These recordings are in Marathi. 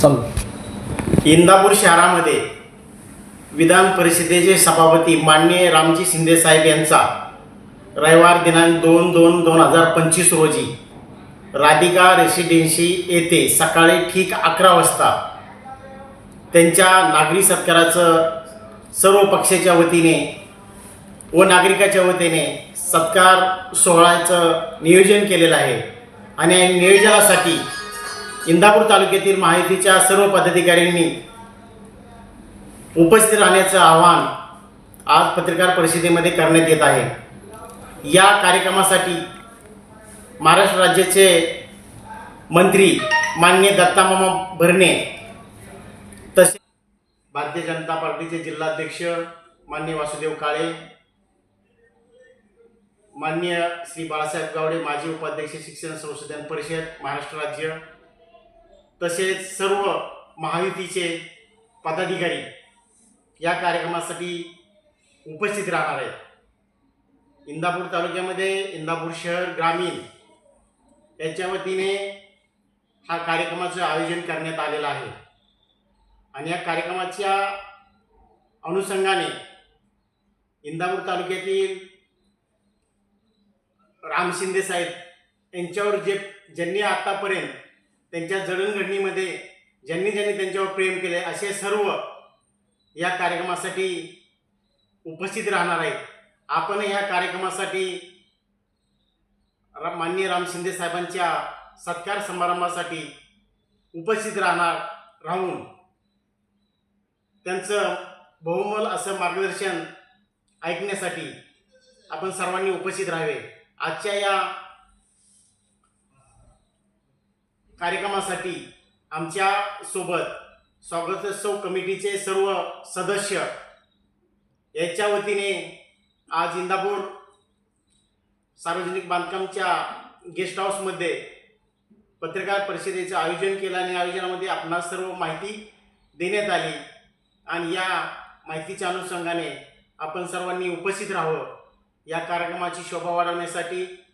चालू. इंदापूर शहरामध्ये विधान परिषदेचे सभापती माननीय रामजी शिंदे साहेब यांचा रविवार दिनांक दोन दोन दोन हजार पंचवीस रोजी राधिका रेसिडेन्सी येथे सकाळी ठीक अकरा वाजता त्यांच्या नागरी सत्काराचं सर्व पक्षाच्या वतीने व नागरिकाच्या वतीने सत्कार सोहळ्याचं नियोजन केलेलं आहे. आणि नियोजनासाठी इंदापूर तालुक्यातील माहितीच्या सर्व पदाधिकाऱ्यांनी उपस्थित राहण्याचं आवाहन आज पत्रकार परिषदेमध्ये करण्यात येत आहे. या कार्यक्रमासाठी महाराष्ट्र राज्याचे मंत्री माननीय दत्तामामा भरणे तसे भारतीय जनता पार्टीचे जिल्हाध्यक्ष माननीय वासुदेव काळे माननीय श्री बाळासाहेब गावडे माजी उपाध्यक्ष शिक्षण संशोधन परिषद महाराष्ट्र राज्य तसेच सर्व महायुतीचे पदाधिकारी या कार्यक्रमासाठी उपस्थित राहणार आहेत. इंदापूर तालुक्यामध्ये इंदापूर शहर ग्रामीण यांच्या वतीने हा कार्यक्रमाचं आयोजन करण्यात आलेलं आहे. आणि या कार्यक्रमाच्या अनुषंगाने इंदापूर तालुक्यातील राम शिंदे साहेब यांच्यावर जे ज्यांनी आतापर्यंत त्यांच्या जडणघडणीमध्ये ज्यांनी ज्यांनी त्यांच्यावर प्रेम केले असे सर्व या कार्यक्रमासाठी उपस्थित राहणार आहेत. आपण या कार्यक्रमासाठी रा- माननीय राम शिंदे साहेबांच्या सत्कार समारंभासाठी उपस्थित राहणार राहून त्यांचं बहुमल असं मार्गदर्शन ऐकण्यासाठी आपण सर्वांनी उपस्थित राहावे. आजच्या या कार्यक्रमासाठी आमच्यासोबत स्वागतोत्सव कमिटीचे सर्व सदस्य याच्या वतीने आज इंदापूर सार्वजनिक बांधकामच्या गेस्ट हाऊसमध्ये पत्रकार परिषदेचं आयोजन केलं आणि आयोजनामध्ये आपणास सर्व माहिती देण्यात आली. आणि या माहितीच्या अनुषंगाने आपण सर्वांनी उपस्थित राहावं. या कार्यक्रमाची शोभा वाढवण्यासाठी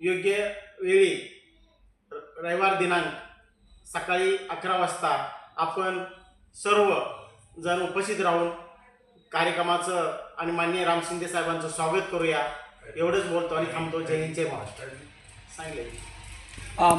योग्य वेळी रविवार दिनांक सकाळी अकरा वाजता आपण सर्व जण उपस्थित राहून कार्यक्रमाचं आणि माननीय राम शिंदे साहेबांचं स्वागत करूया. एवढंच बोलतो आणि थांबतो. जय हिंद जय महाराष्ट्र. सांगितलं